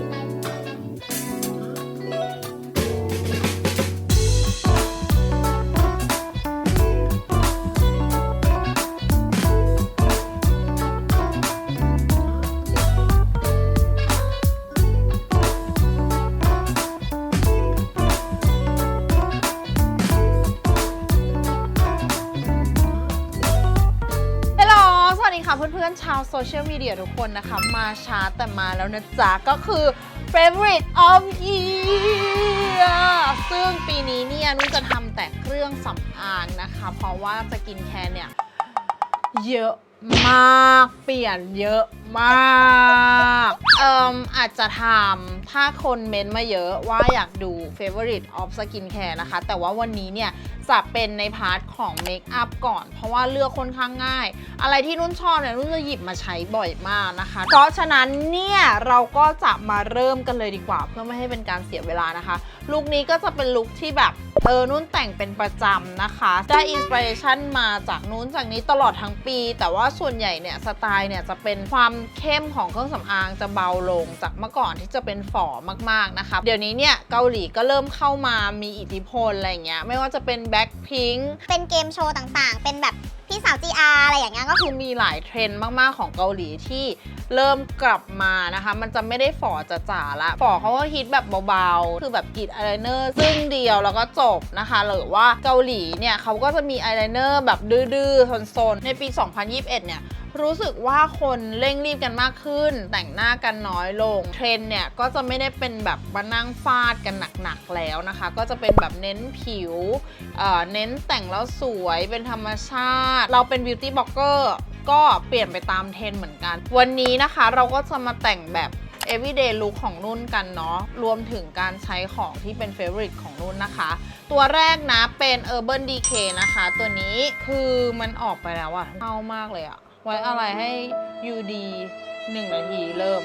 ฮั เชียลมีเดียทุกคนนะคะ มาช้าแต่มาแล้วนะจ๊ะ ก็คือ favorite of year ซึ่งปีนี้เนี่ยนุ่นจะทำแต่เครื่องสำอางนะคะ เพราะว่าสกินแคร์เนี่ย เยอะมากเปลี่ยนเยอะมากเอ่มอาจจะทำถ้าคนเม้นต์มาเยอะว่าอยากดู favorite of skincare นะคะ แต่ว่าวันนี้เนี่ย จะเป็นในพาร์ทของเมคอัพก่อน เพราะว่าเลือกค่อนข้างง่าย อะไรที่นุ่นชอบเนี่ยนุ่นจะหยิบมาใช้บ่อยมากนะคะ เพราะฉะนั้นเนี่ยเราก็จะมาเริ่มกันเลยดีกว่า เพื่อไม่ให้เป็นการเสียเวลานะคะ ลุคนี้ก็จะเป็นลุคที่แบบเออนุ่นแต่งเป็นประจำนะคะ ได้อินสปิเรชันมาจากนู้นจากนี้ตลอดทั้งปี แต่ว่าส่วนใหญ่เนี่ยสไตล์เนี่ยจะเป็นความเข้มของเครื่องสำอางจะเบาลงจากเมื่อก่อนที่จะเป็นฝ่อมากๆนะคะ เดี๋ยวนี้เนี่ยเกาหลีก็เริ่มเข้ามามีอิทธิพลอะไรเงี้ยไม่ว่าจะเป็นแบ็คพิงเป็นเกมโชว์ต่างๆ เป็นแบบพี่สาว GR อะไรอย่างเงี้ยก็ก็คือมีหลายเทรนด์มาก ๆ ของเกาหลีที่เริ่มกลับมานะคะ มันจะไม่ได้ฝ่อจ๋าๆละฝ่อเขาก็ฮิตแบบเบาๆ คือแบบกรีดอายไลเนอร์ซึ่งเดียวแล้วก็จบนะคะ หรือว่าเกาหลีเนี่ยเขาก็จะมีอายไลเนอร์แบบดื้อๆโซนๆในปี 2021 เนี่ยรู้สึกว่าคนเร่งรีบกันมากขึ้น แต่งหน้ากันน้อยลง เทรนเนี่ยก็จะไม่ได้เป็นแบบมานั่งฟาดกันหนักๆแล้วนะคะ ก็จะเป็นแบบเน้นผิวเอ่อเน้นแต่งแล้วสวยเป็นธรรมชาติ เราเป็นบิวตี้บล็อกเกอร์ ก็เปลี่ยนไปตามเทรนเหมือนกัน วันนี้นะคะเราก็จะมาแต่งแบบ everyday look ของนุ่นกันเนาะ รวมถึงการใช้ของที่เป็น favorite ของนุ่นนะคะ ตัวแรกนะเป็น Urban Decay นะคะ ตัวนี้คือมันออกไปแล้วอะเท่ามากเลยอะไว้อะไรให้ UD 1 นาทีเริ่ม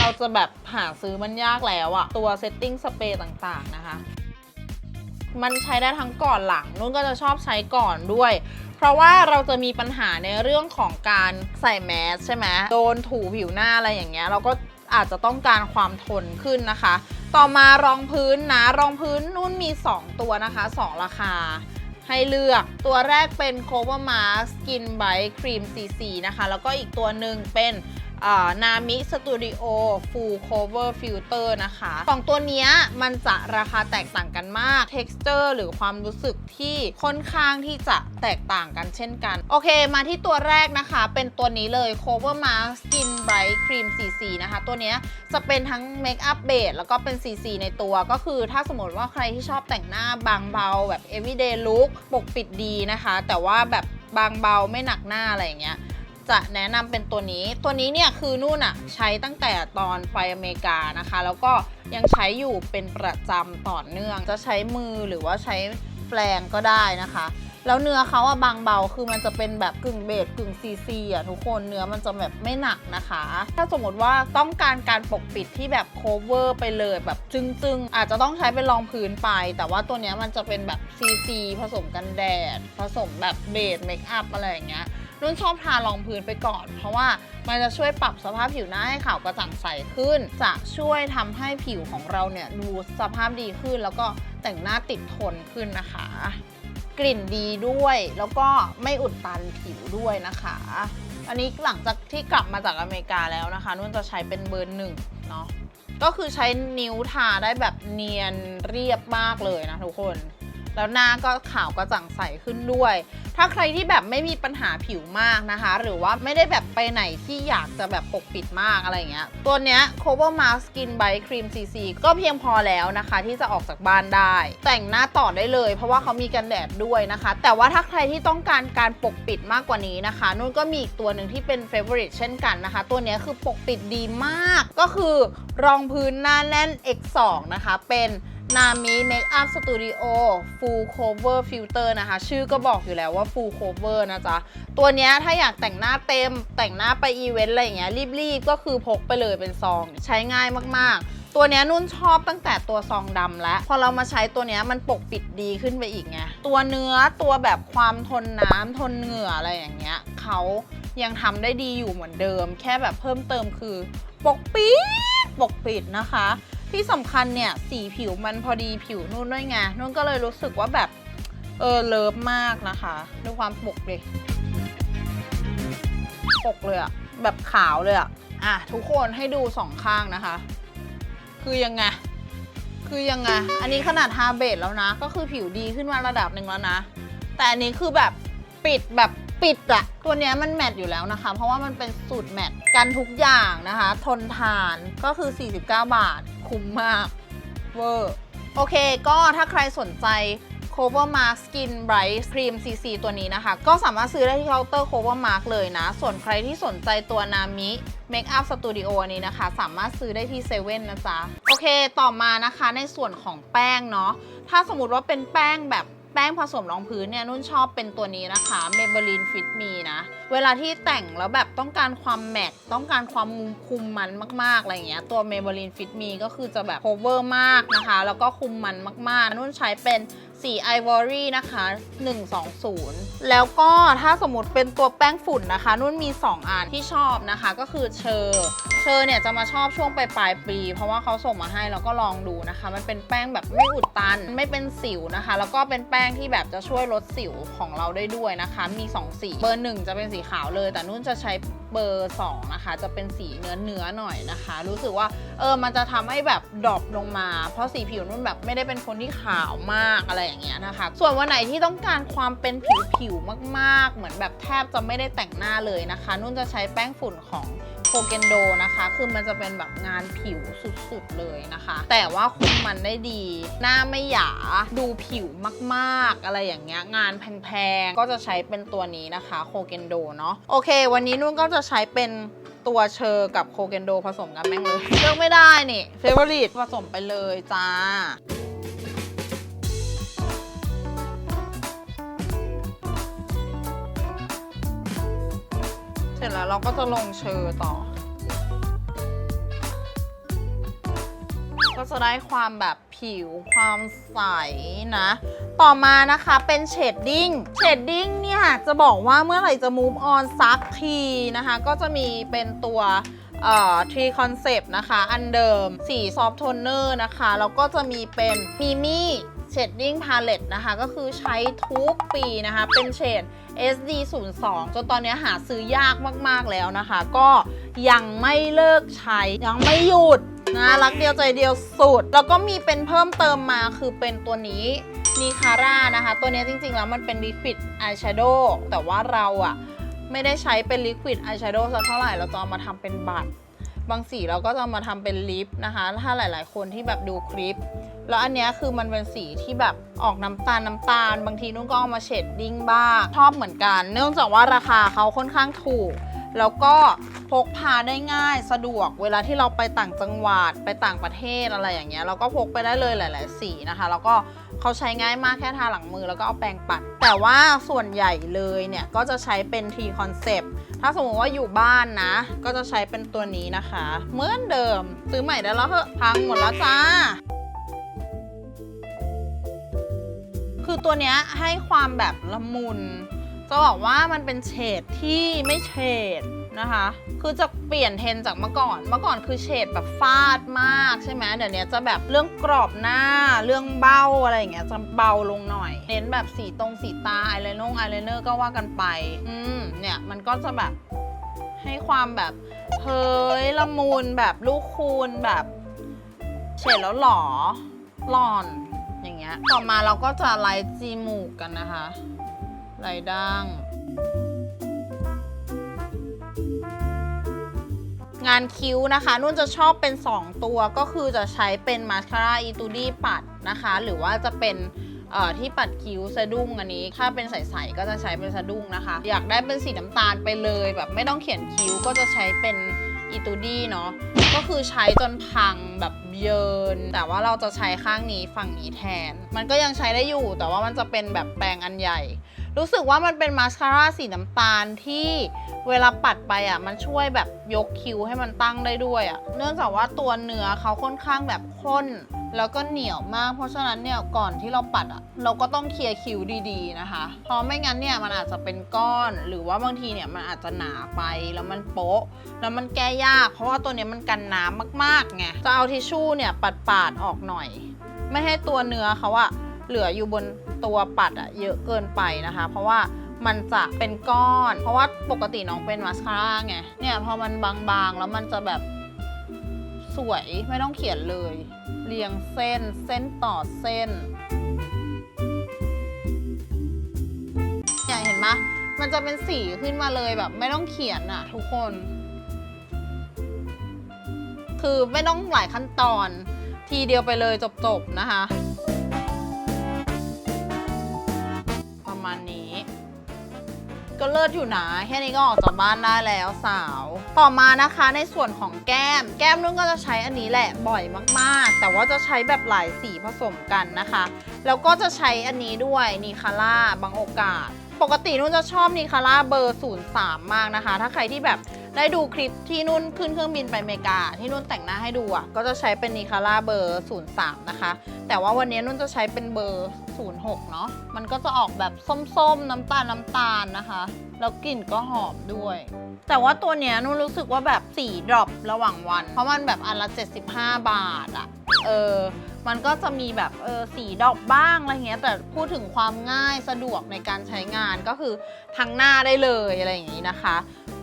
เราจะแบบหาซื้อมันยากแล้วอะตัว setting spray ต่างๆนะคะ มันใช้ได้ทั้งก่อนหลังนุ่นก็จะชอบใช้ก่อนด้วย เพราะว่าเราจะมีปัญหาในเรื่องของการใส่แมสใช่ไหมโดนถูผิวหน้าอะไรอย่างเงี้ยเราก็อาจจะต้องการความทนขึ้นนะคะ ต่อมารองพื้นนะรองพื้นนุ่นมี 2 ตัวนะคะ 2 ราคาให้เลือกตัวแรกเป็น Cover Mask Skin Bright Cream CC นะคะ แล้วก็อีกตัวหนึ่งเป็น นามิสตูดิโอ Full Cover Filter นะคะสองตัวนี้มันจะราคาแตกต่างกันมาก texture หรือความรู้สึกที่ค่อนข้างที่จะแตกต่างกันเช่นกัน โอเค มาที่ตัวแรกนะคะ เป็นตัวนี้เลย Cover Mask Skin Bright Cream CC นะคะ ตัวนี้จะเป็นทั้ง Makeup Base แล้วก็เป็น CC ในตัวก็คือถ้าสมมติว่าใครที่ชอบแต่งหน้าบางเบาแบบ everyday look ปกปิดดีนะคะ แต่ว่าแบบบางเบาไม่หนักหน้าอะไรอย่างเงี้ย จะแนะนำเป็นตัวนี้ ตัวนี้เนี่ยคือนู่นอะใช้ตั้งแต่ตอนไปอเมริกานะคะ แล้วก็ยังใช้อยู่เป็นประจำต่อเนื่อง จะใช้มือหรือว่าใช้แปรงก็ได้นะคะ แล้วเนื้อเขาอะบางเบาคือมันจะเป็นแบบกึ่งเบสกึ่งซีซีอะทุกคนเนื้อมันจะแบบไม่หนักนะคะ ถ้าสมมติว่าต้องการการปกปิดที่แบบโคเวอร์ไปเลยแบบจึงๆ อาจจะต้องใช้เป็นรองพื้นไป แต่ว่าตัวเนี้ยมันจะเป็นแบบซีซีผสมกันแดด ผสมแบบเบสเมคอัพอะไรอย่างเงี้ย นุ่นชอบทารองพื้นไปก่อน เพราะว่ามันจะช่วยปรับสภาพผิวหน้าให้ขาวกระจ่างใสขึ้น จะช่วยทำให้ผิวของเราเนี่ยดูสภาพดีขึ้น แล้วก็แต่งหน้าติดทนขึ้นนะคะ กลิ่นดีด้วย แล้วก็ไม่อุดตันผิวด้วยนะคะ อันนี้หลังจากที่กลับมาจากอเมริกาแล้วนะคะ นุ่นจะใช้เป็นเบอร์หนึ่งเนาะก็คือใช้นิ้วทาได้แบบเนียนเรียบมากเลยนะทุกคน แล้วหน้าก็ขาวกระจ่างใสขึ้นด้วย ถ้าใครที่แบบไม่มีปัญหาผิวมากนะคะ หรือว่าไม่ได้แบบไปไหนที่อยากจะแบบปกปิดมากอะไรอย่างเงี้ย ตัวเนี้ย Cover Mask Skin Bright Cream CC ก็เพียงพอแล้วนะคะ ที่จะออกจากบ้านได้ แต่งหน้าต่อได้เลย เพราะว่าเขามีกันแดดด้วยนะคะ แต่ว่าถ้าใครที่ต้องการการปกปิดมากกว่านี้นะคะนุ่นก็มีอีกตัวหนึ่งที่เป็น favorite เช่นกันนะคะ ตัวเนี้ยคือปกปิดดีมากก็คือรองพื้นหน้าแน่น X2 นะคะเป็น นามิเมคอัพสตูดิโอ Full Cover Filter นะคะ ชื่อก็บอกอยู่แล้วว่า Full Cover นะจ๊ะ ตัวนี้ถ้าอยากแต่งหน้าเต็ม แต่งหน้าไปอีเวนต์อะไรอย่างเงี้ยรีบๆ ก็คือพกไปเลยเป็นซอง ใช้ง่ายมากๆตัวนี้นุ่นชอบตั้งแต่ตัวซองดำแล้ว พอเรามาใช้ตัวนี้มันปกปิดดีขึ้นไปอีกไง ตัวเนื้อตัวแบบความทนน้ำทนเหงื่ออะไรอย่างเงี้ยเขายังทำได้ดีอยู่เหมือนเดิม แค่แบบเพิ่มเติมคือ ปกปิด ปกปิดนะคะ ที่สำคัญเนี่ยสีผิวมันพอดีผิวนุ่นด้วยไงนุ่นก็เลยรู้สึกว่าแบบเออเลิฟมากนะคะดูความปกเลยปกเลยอะแบบขาวเลยอะอะทุกคนให้ดูสองข้างนะคะ คือยังไงคือยังไง อันนี้ขนาดทาเบสแล้วนะ ก็คือผิวดีขึ้นมาระดับหนึ่งแล้วนะ แต่อันนี้คือแบบปิดแบบปิดอะตัวนี้มันแมทอยู่แล้วนะคะ เพราะว่ามันเป็นสูตรแมทกันทุกอย่างนะคะ ทนทานก็คือ 49 บาท คุ้มมากเวอร์โอเค ก็ถ้าใครสนใจ Cover Mask Skin Bright Cream CC ตัวนี้นะคะ ก็สามารถซื้อได้ที่เคาน์เตอร์ Cover Mask เลยนะ ส่วนใครที่สนใจตัวนามิ Makeup Studio อันนี้นะคะ สามารถซื้อได้ที่เซเว่นนะจ๊ะ โอเค ต่อมานะคะในส่วนของแป้งเนาะ ถ้าสมมติว่าเป็นแป้งแบบ แป้งผสมรองพื้นเนี่ยนุ่นชอบเป็นตัวนี้นะคะ Maybelline Fit Me นะ เวลาที่แต่งแล้วแบบต้องการความแมตต์ต้องการความคุมมันมากๆอะไรอย่างเงี้ยตัว Maybelline Fit Me ก็คือจะแบบ cover มากนะคะ แล้วก็คุมมันมากๆ นุ่นใช้เป็น สี Ivory นะคะ 120 แล้วก็ถ้าสมมติเป็นตัวแป้งฝุ่นนะคะ นุ่นมี 2อันที่ชอบนะคะ ก็คือเชอร์เชอร์เนี่ยจะมาชอบช่วงปลายปลายปี เพราะว่าเขาส่งมาให้แล้วก็ลองดูนะคะ มันเป็นแป้งแบบไม่อุดตัน ไม่เป็นสิวนะคะ แล้วก็เป็นแป้งที่แบบจะช่วยลดสิวของเราได้ด้วยนะคะ มี 2 สี เบอร์1จะเป็นสีขาวเลย แต่นุ่นจะใช้ เบอร์ 2 นะคะ จะเป็นสีเนื้อเนื้อๆหน่อยนะคะ รู้สึกว่าเออมันจะทำให้แบบดรอปลงมา เพราะสีผิวนุ่นแบบไม่ได้เป็นคนที่ขาวมากอะไรอย่างเงี้ยนะคะ ส่วนวันไหนที่ต้องการความเป็นผิวผิวมากๆ เหมือนแบบแทบจะไม่ได้แต่งหน้าเลยนะคะ นุ่นจะใช้แป้งฝุ่นของ โคเกนโดนะคะ คือมันจะเป็นแบบงานผิวสุดๆเลยนะคะ แต่ว่าคุมมันได้ดี หน้าไม่หยาดูผิวมากๆ อะไรอย่างเงี้ยงานแพงๆ ก็จะใช้เป็นตัวนี้นะคะโคเกนโดเนาะโอเค วันนี้นุ่นก็จะใช้เป็นตัวเชอร์กับโคเกนโดผสมกันแม่งเลยเลือกไม่ได้นี่เฟเวอริตผสมไปเลยจ้า เสร็จแล้วเราก็จะลงเชอร์ต่อ ก็จะได้ความแบบผิวความใสนะ ต่อมานะคะเป็นเชดดิ้ง เชดดิ้งเนี่ยจะบอกว่าเมื่อไหร่จะ move on สักทีนะคะ ก็จะมีเป็นตัวเอ่อ Tree Concept นะคะ อันเดิม สี Soft Toner นะคะ แล้วก็จะมีเป็น Mimi Shading Palette นะคะ ก็คือใช้ทุกปีนะคะ เป็นเฉด SD 0 2จนตอนนี้หาซื้อยากมากๆแล้วนะคะ ก็ยังไม่เลิกใช้ ยังไม่หยุดนะรักเดียวใจเดียวสุด แล้วก็มีเป็นเพิ่มเติมมาคือเป็นตัวนี้นีคาร่านะคะ ตัวนี้จริงๆแล้วมันเป็นลิควิดอายแชโดว์แต่ว่าเราอะไม่ได้ใช้เป็นลิควิดอายแชโดว์สักเท่าไหร่ เราจะเอามาทำเป็นบัตร บางสีเราก็จะเอามาทำเป็นลิปนะคะ ถ้าหลายๆ คนที่แบบดูคลิป แล้วอันเนี้ยคือมันเป็นสีที่แบบออกน้ำตาลน้ำตาล บางทีนุ่นก็เอามาเฉดดิ้งบ้าง ชอบเหมือนกัน เนื่องจากว่าราคาเขาค่อนข้างถูก แล้วก็พกพาได้ง่ายสะดวกเวลาที่เราไปต่างจังหวัดไปต่างประเทศอะไรอย่างเงี้ยเราก็พกไปได้เลยหลาย ๆ สีนะคะ แล้วก็เขาใช้ง่ายมากแค่ทาหลังมือแล้วก็เอาแปรงปัด แต่ว่าส่วนใหญ่เลยเนี่ย ก็จะใช้เป็น T concept ถ้าสมมติว่าอยู่บ้านนะ ก็จะใช้เป็นตัวนี้นะคะ เหมือนเดิมซื้อใหม่ได้แล้วเหอะพังหมดแล้วจ้า คือตัวเนี้ยให้ความแบบละมุน จะบอกว่ามันเป็นเฉดที่ไม่เฉดนะคะ คือจะเปลี่ยนเทนจากเมื่อก่อน เมื่อก่อนคือเฉดแบบฟาดมากใช่ไหมเดี๋ยวนี้จะแบบเรื่องกรอบหน้า เรื่องเบ้าอะไรอย่างเงี้ยจะเบาลงหน่อย เน้นแบบสีตรงสีตาอายไลนงอายไลเนอร์ก็ว่ากันไป อืมเนี่ยมันก็จะแบบให้ความแบบเฮ้ยละมุนแบบลูกคูณแบบ เฉดแล้วหล่อหล่อน อย่างเงี้ย ต่อมาเราก็จะไลท์จีมูกกันนะคะ ไลท์ดั้ง งานคิ้วนะคะ นุ่นจะชอบเป็น 2 ตัวก็คือจะใช้เป็นมาสคาร่าอีตูดี้ปัดนะคะ หรือว่าจะเป็นที่ปัดคิ้วสะดุ้งอันนี้ ถ้าเป็นใสๆก็จะใช้เป็นสะดุ้งนะคะ อยากได้เป็นสีน้ำตาลไปเลย แบบไม่ต้องเขียนคิ้วก็จะใช้เป็น อีตูดี้เนาะก็คือใช้จนพังแบบเยิน แต่ว่าเราจะใช้ข้างนี้ฝั่งนี้แทน มันก็ยังใช้ได้อยู่แต่ว่ามันจะเป็นแบบแปรงอันใหญ่ รู้สึกว่ามันเป็นมาสคาร่าสีน้ำตาลที่เวลาปัดไปอะ มันช่วยแบบยกคิ้วให้มันตั้งได้ด้วยอะ เนื่องจากว่าตัวเนื้อเขาค่อนข้างแบบข้น แล้วก็เหนียวมาก เพราะฉะนั้นเนี่ยก่อนที่เราปัดอะเราก็ต้องเคลียร์คิ้วดีๆนะคะ เพราะไม่งั้นเนี่ยมันอาจจะเป็นก้อน หรือว่าบางทีเนี่ยมันอาจจะหนาไปแล้วมันโป๊ะ แล้วมันแก้ยาก เพราะว่าตัวเนี้ยมันกันน้ำมากๆไงจะเอาทิชชู่เนี่ยปัดปาดๆออกหน่อย ไม่ให้ตัวเนื้อเขาอะเหลืออยู่บนตัวปัดอะเยอะเกินไปนะคะ เพราะว่ามันจะเป็นก้อน เพราะว่าปกติน้องเป็นมาสคาร่าไงเนี่ยพอมันบางๆแล้วมันจะแบบสวยไม่ต้องเขียนเลย เรียงเส้น เส้นต่อเส้นเนี่ยเห็นไหมมันจะเป็นสีขึ้นมาเลยแบบไม่ต้องเขียนอะทุกคน คือไม่ต้องหลายขั้นตอน ทีเดียวไปเลยจบๆนะคะ ประมาณนี้ ก็เลิศอยู่นะแค่นี้ก็ออกจากบ้านได้แล้วสาว ต่อมานะคะในส่วนของแก้ม แก้มนุ่นก็จะใช้อันนี้แหละบ่อยมากๆ แต่ว่าจะใช้แบบหลายสีผสมกันนะคะ แล้วก็จะใช้อันนี้ด้วยนีคาร่าบางโอกาส ปกตินุ่นจะชอบนีคาร่าเบอร์ 03 มากนะคะ ถ้าใครที่แบบได้ดูคลิปที่นุ่นขึ้นเครื่องบินไปอเมริกา ที่นุ่นแต่งหน้าให้ดูอะ ก็จะใช้เป็นนีคาร่าเบอร์ 03 นะคะ แต่ว่าวันนี้นุ่นจะใช้เป็นเบอร์ 06 เนาะมันก็จะออกแบบส้มๆ น้ำตาลน้ำตาลนะคะ แล้วกลิ่นก็หอมด้วย แต่ว่าตัวเนี้ยนุ่นรู้สึกว่าแบบสีดรอประหว่างวัน เพราะมันแบบอันละ 75 บาทอะเออ มันก็จะมีแบบเออสีดอกบ้างอะไรเงี้ยแต่พูดถึงความง่ายสะดวกในการใช้งานก็คือทั้งหน้าได้เลยอะไรอย่างนี้นะคะ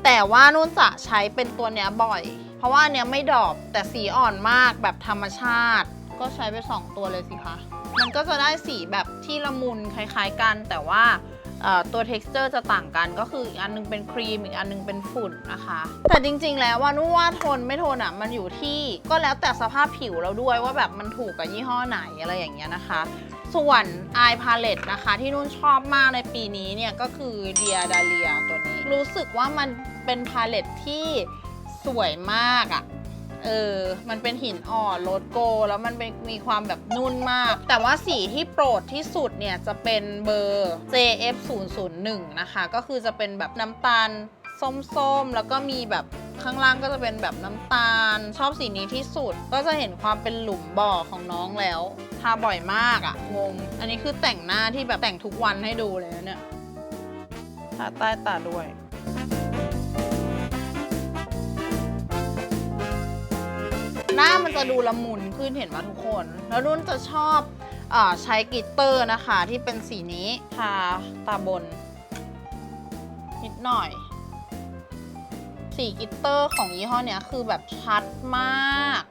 แต่ว่านุ่นจะใช้เป็นตัวเนี้ยบ่อย เพราะว่าเนี้ยไม่ดอกแต่สีอ่อนมากแบบธรรมชาติ ก็ใช้ไป 2 ตัวเลยสิคะมันก็จะได้สีแบบที่ละมุนคล้าย ๆ กันแต่ว่า ตัว texture จะต่างกันก็คืออีกอันนึงเป็นครีมอีกอันนึงเป็นฝุ่นนะคะ แต่จริง ๆ แล้วว่านุ่นว่าทนไม่ทนอะมันอยู่ที่ก็แล้วแต่สภาพผิวเราด้วยว่าแบบมันถูกกับยี่ห้อไหนอะไรอย่างเงี้ยนะคะ ส่วน eye palette นะคะ ที่นุ่นชอบมากในปีนี้เนี่ยก็คือ Dia Dalia ตัวนี้ รู้สึกว่ามันเป็นพาเลตที่สวยมากอะ่ะ เออ มันเป็นหินอ่อนโรสโก แล้วมันเป็นมีความแบบนุ่นมาก แต่ว่าสีที่โปรดที่สุดเนี่ยจะเป็นเบอร์ JF 0 0 1นะคะ ก็คือจะเป็นแบบน้ำตาลส้มๆ แล้วก็มีแบบข้างล่างก็จะเป็นแบบน้ำตาล ชอบสีนี้ที่สุด ก็จะเห็นความเป็นหลุมบ่อของน้องแล้ว ทาบ่อยมากอะงง อันนี้คือแต่งหน้าที่แบบแต่งทุกวันให้ดูเลยนะเนี่ย ทาใต้ตาด้วย หน้ามันจะดูละมุนขึ้นเห็นไหมทุกคน แล้วนุ่นจะชอบอใช้กลิตเตอร์นะคะที่เป็นสีนี้ทาตาบน นิดหน่อย สีกลิตเตอร์ของยี่ห้อเนี้ยคือแบบชัดมาก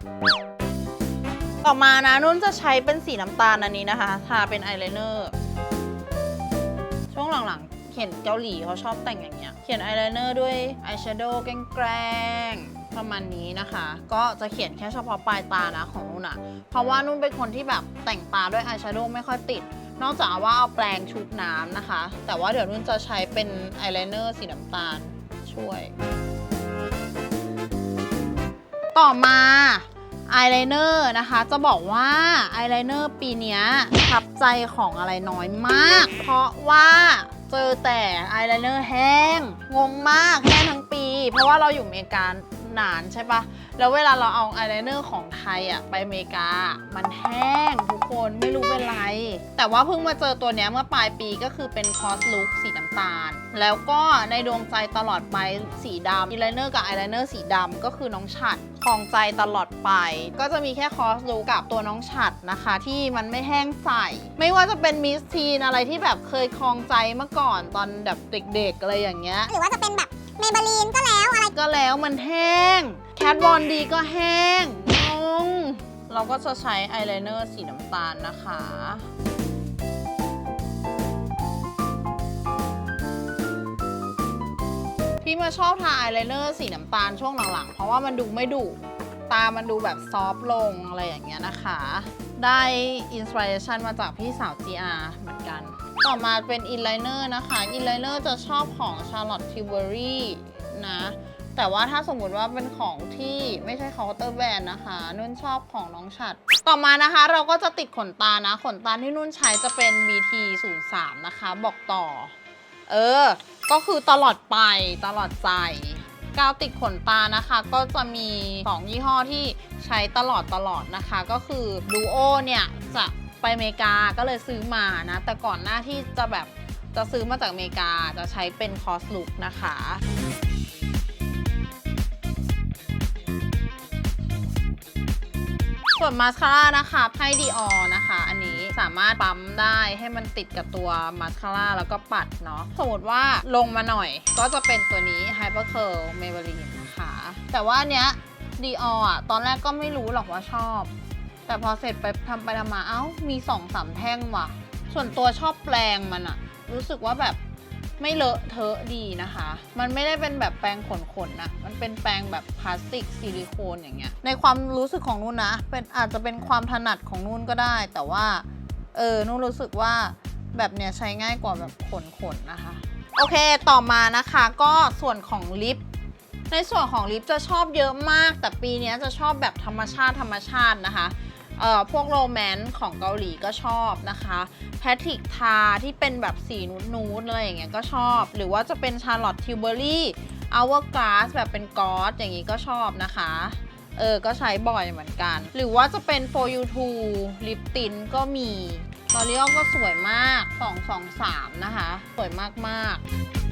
ต่อมานะนุ่นจะใช้เป็นสีน้ำตาลอันนี้นะคะ ทาเป็นอายไลเนอร์ช่วงหลังๆเห็นเกาหลีเขาชอบแต่งอย่างเงี้ย เขียนอายไลเนอร์ด้วยอายแชโดว์แกล้งๆ ประมาณนี้นะคะ ก็จะเขียนแค่เฉพาะปลายตานะของนุ่นอะเพราะว่านุ่นเป็นคนที่แบบแต่งตาด้วยอายแชโดว์ไม่ค่อยติด นอกจากว่าเอาแปรงชุบน้ำนะคะ แต่ว่าเดี๋ยวนุ่นจะใช้เป็นอายไลเนอร์สีน้ำตาลช่วย ต่อมาอายไลเนอร์นะคะ จะบอกว่าอายไลเนอร์ปีนี้ทับใจของอะไรน้อยมาก เพราะว่าเจอแต่อายไลเนอร์แห้ง งงมากแห้งทั้งปี เพราะว่าเราอยู่อเมริกา นานใช่ปะ แล้วเวลาเราเอาอายไลเนอร์ของไทยอะไปอเมริกา มันแห้งทุกคนไม่รู้เป็นไร แต่ว่าเพิ่งมาเจอตัวเนี้ยเมื่อปลายปีก็คือเป็นคอสลุคสีน้ำตาล แล้วก็ในดวงใจตลอดไปสีดำอายไลเนอร์กับอายไลเนอร์สีดำก็คือน้องฉัดคลองใจตลอดไป ก็จะมีแค่คอสลุคกับตัวน้องฉัดนะคะ ที่มันไม่แห้งใสไม่ว่าจะเป็นมิสทีนอะไรที่แบบเคยคลองใจเมื่อก่อนตอนแบบเด็กๆอะไรอย่างเงี้ยหรือว่าจะเป็นแบบเมเบลีนก็แล้วอะไรก็แล้วมันแห้ง แคทวอนดีก็แห้งงงเราก็จะใช้อายไลเนอร์สีน้ำตาลนะคะที่มาชอบทาอายไลเนอร์สีน้ำตาลช่วงหลังๆ เพราะว่ามันดูไม่ดุตามันดูแบบซอฟต์ลงอะไรอย่างเงี้ยนะคะ ได้อินสปิเรชันมาจากพี่สาว GR เหมือนกัน ต่อมาเป็นอินไลเนอร์นะคะ อินไลเนอร์จะชอบของ Charlotte Tilbury นะ แต่ว่าถ้าสมมุติว่าเป็นของที่ไม่ใช่เคาน์เตอร์แบรนด์นะคะ นุ่นชอบของน้องฉัด ต่อมานะคะเราก็จะติดขนตานะ ขนตาที่นุ่นใช้จะเป็น BT 0 3นะคะ บอกต่อ เออ ก็คือตลอดไปตลอดใจกาวติดขนตานะคะ ก็จะมี 2 ยี่ห้อที่ใช้ตลอดตลอดนะคะ ก็คือ Duo เนี่ยจะไปอเมริกาก็เลยซื้อมานะ แต่ก่อนหน้าที่จะแบบจะซื้อมาจากอเมริกาจะใช้เป็นคอสลุกนะคะ ส่วนมาสคาร่านะคะให้ดีออนะคะ อันนี้สามารถปั๊มได้ให้มันติดกับตัวมาสคาร่าแล้วก็ปัดเนาะสมมติว่าลงมาหน่อย ก็จะเป็นตัวนี้ Hyper Curl Maybelline นะคะ แต่ว่าอันเนี้ยดีออะตอนแรกก็ไม่รู้หรอกว่าชอบ แต่พอเสร็จไปทำไปทำมาเอ้ามีสองสามแท่งว่ะ ส่วนตัวชอบแปลงมันอะรู้สึกว่าแบบ ไม่เลอะเทอะดีนะคะ มันไม่ได้เป็นแบบแปรงขนๆนะ มันเป็นแปรงแบบพลาสติกซิลิโคนอย่างเงี้ย ในความรู้สึกของนุ่นนะ เป็นอาจจะเป็นความถนัดของนุ่นก็ได้ แต่ว่า เออ นุ่นรู้สึกว่าแบบเนี้ยใช้ง่ายกว่าแบบขนๆนะคะ โอเค ต่อมานะคะก็ส่วนของลิป ในส่วนของลิปจะชอบเยอะมาก แต่ปีนี้จะชอบแบบธรรมชาติธรรมชาตินะคะ เอ่อพวกโรแมนต์ของเกาหลีก็ชอบนะคะแพทริกทาที่เป็นแบบสีนูดๆอะไรอย่างเงี้ยก็ชอบ หรือว่าจะเป็นชาร์ลอตทิวเบอรี่อเวอร์กลาสแบบเป็นกอสอย่างงี้ก็ชอบนะคะเออ ก็ใช้บ่อยเหมือนกัน หรือว่าจะเป็น for you to ลิปตินก็มีลอรีอก็สวยมาก 223 นะคะ สวยมาก ๆ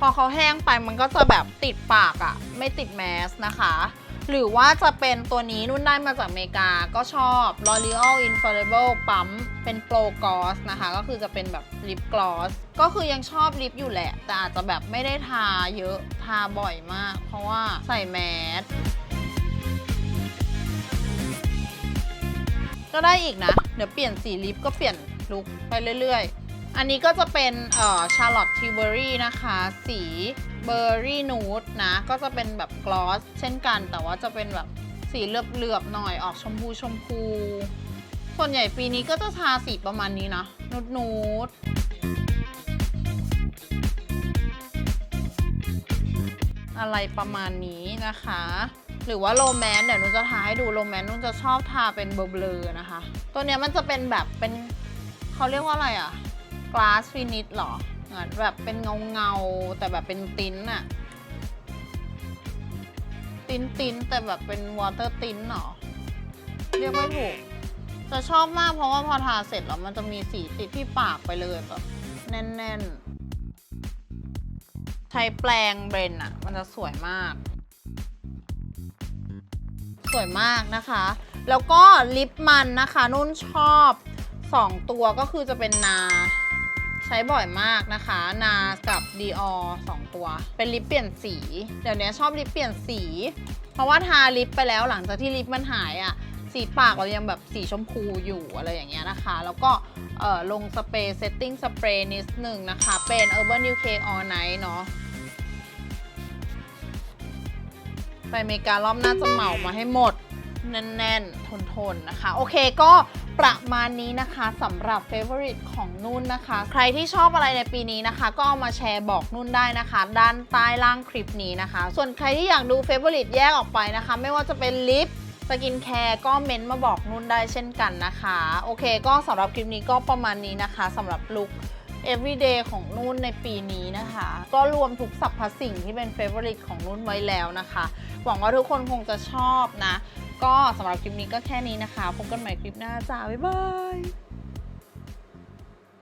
พอเขาแห้งไปมันก็จะแบบติดปากอะไม่ติดแมสนะคะ หรือว่าจะเป็นตัวนี้นุ่นได้มาจากอเมริกาก็ชอบ L'Oreal Infallible ปั๊มเป็นโปรกอสนะคะ ก็คือจะเป็นแบบลิปกลอสก็คือยังชอบลิปอยู่แหละ แต่อาจจะแบบไม่ได้ทาเยอะทาบ่อยมาก เพราะว่าใส่แมสก็ได้อีกนะ เดี๋ยวเปลี่ยนสีลิปก็เปลี่ยนลุคไปเรื่อยๆ อันนี้ก็จะเป็นเอ่อชาร์ลอตทิวเบอรี่นะคะ สีเบอร์รี่นูดนะ ก็จะเป็นแบบกลอสเช่นกัน แต่ว่าจะเป็นแบบสีเหลือบๆหน่อยออกชมพูชมพู ส่วนใหญ่ปีนี้ก็จะทาสีประมาณนี้นะ นูดนูดๆอะไรประมาณนี้นะคะ หรือว่าโรแมนต์เดี๋ยวนุ้นจะทาให้ดูโรแมนต์นุ้นจะชอบทาเป็นเบลอๆนะคะ ตัวเนี้ยมันจะเป็นแบบเป็นเขาเรียกว่าอะไรอะ glass finish หรอ เหมือนแบบเป็นเงาเงาแต่แบบเป็นติ้นอะติ้นติ้นแต่แบบเป็น water ติ้นหรอ เรียกไม่ถูก จะชอบมากเพราะว่าพอทาเสร็จแล้วมันจะมีสีติดที่ปากไปเลยแบบแน่นๆ ใช้แปรงเบรนอะมันจะสวยมาก สวยมากนะคะ แล้วก็ลิปมันนะคะนุ่นชอบ 2 ตัวก็คือจะเป็นนา ใช้บ่อยมากนะคะ นากับ Dior 2ตัว เป็นลิปเปลี่ยนสี เดี๋ยวนี้ชอบลิปเปลี่ยนสี เพราะว่าทาลิปไปแล้วหลังจากที่ลิปมันหายอะ่ะสีปากเรายังแบบสีชมพูอยู่อะไรอย่างเงี้ยนะคะ แล้วก็ลงสเปรย์เซตติ้งสเปรย์นิดหนึ่งนะคะ เป็น Urban UK All Night เนาะไปอเมริการอบหน้าจะเหมามาให้หมด แน่นๆ ทนๆ นะคะ โอเคก็ประมาณนี้นะคะสำหรับ Favorite ของนุ่นนะคะ ใครที่ชอบอะไรในปีนี้นะคะ ก็เอามาแชร์บอกนุ่นได้นะคะ ด้านใต้ล่างคลิปนี้นะคะ ส่วนใครที่อยากดู Favorite แยกออกไปนะคะ ไม่ว่าจะเป็นลิปสกินแคร์ก็เม้นต์มาบอกนุ่นได้เช่นกันนะคะ โอเค ก็สำหรับคลิปนี้ก็ประมาณนี้นะคะสำหรับลุค everyday ของนุ่นในปีนี้นะคะ ก็รวมทุกสรรพสิ่งที่เป็น favorite ของนุ่นไว้แล้วนะคะ หวังว่าทุกคนคงจะชอบนะ ก็สำหรับคลิปนี้ก็แค่นี้นะคะ พบกันใหม่คลิปหน้าจ้า บ๊ายบาย